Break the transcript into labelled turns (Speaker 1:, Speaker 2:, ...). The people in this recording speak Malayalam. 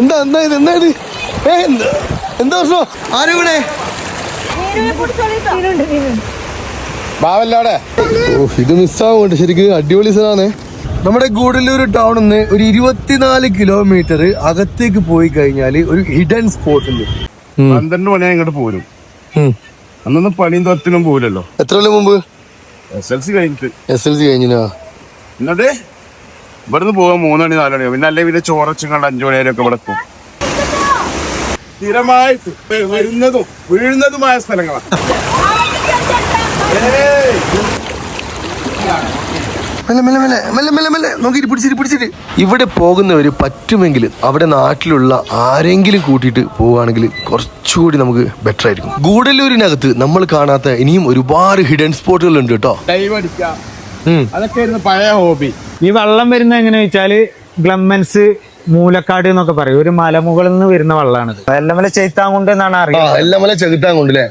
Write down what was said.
Speaker 1: എന്താ എന്താ ഇത് എന്താ ഇത്? ഏ എന്താ പ്രശ്നം? ആരും ഇവിടെ?
Speaker 2: ബാവല്ലാടെ.
Speaker 1: ഓ ഇത് മിസ്സാവുന്നുണ്ട് ശരിക്കും അടിപൊളി സ്ഥലമാണ്. നമ്മുടെ ഗൂഡല്ലൂർ ടൗണിൽ നിന്ന് ഒരു ഇരുപത്തിനാല് കിലോമീറ്റർ അകത്തേക്ക് പോയി കഴിഞ്ഞാൽ ഒരു ഹിഡൻ സ്പോട്ട് ഉണ്ട്.
Speaker 2: പന്ത്രണ്ട് മണിയായി ഇങ്ങോട്ട് പോരും. അന്നൊന്നും പണിയും തൊരത്തിനും പോവില്ലല്ലോ.
Speaker 1: എത്ര കൊല്ലം മുമ്പ്?
Speaker 2: എസ് എൽ സി കഴിഞ്ഞിട്ട്.
Speaker 1: എസ് എൽ സി കഴിഞ്ഞാ
Speaker 2: എന്നിട്ട്? ഇവിടുന്ന് പോകാൻ മൂന്ന് മണി നാല് മണിയോ പിന്നെ അല്ലെങ്കിൽ പിന്നെ ചോറച്ചും കണ്ട് അഞ്ചു മണി വരെയൊക്കെ ഇവിടെ എത്തും. സ്ഥിരമായി വരുന്നതും വീഴുന്നതുമായ സ്ഥലങ്ങളാണ്.
Speaker 1: മെല്ലെ മെല്ലെ മെല്ലെ മെല്ലെ മെല്ലെ മെല്ലെ. നോക്കിയിട്ട് പിടിച്ചിട്ട് പിടിച്ചിട്ട്. ഇവിടെ പോകുന്നവർ പറ്റുമെങ്കിൽ അവിടെ നാട്ടിലുള്ള ആരെങ്കിലും കൂട്ടിയിട്ട് പോവുകയാണെങ്കിൽ കുറച്ചുകൂടി നമുക്ക് ബെറ്റർ ആയിരിക്കും. ഗൂഡല്ലൂരിനകത്ത് നമ്മൾ കാണാത്ത ഇനിയും ഒരുപാട് ഹിഡൻ സ്പോട്ടുകൾ ഉണ്ട് കേട്ടോ.
Speaker 2: അതൊക്കെ പഴയ ഹോബി
Speaker 3: ഈ വള്ളം വരുന്ന എങ്ങനെ വെച്ചാൽ ഗ്ലമ്മൻസ് മൂലക്കാട് എന്നൊക്കെ പറയും. ഒരു മലമുകളിൽ നിന്ന് വരുന്ന വള്ളമാണ് എല്ലമല ചെയ്ത്താങ്കുണ്ട് എന്നാണ് അറിയാം
Speaker 1: എല്ലാം മല അല്ലേ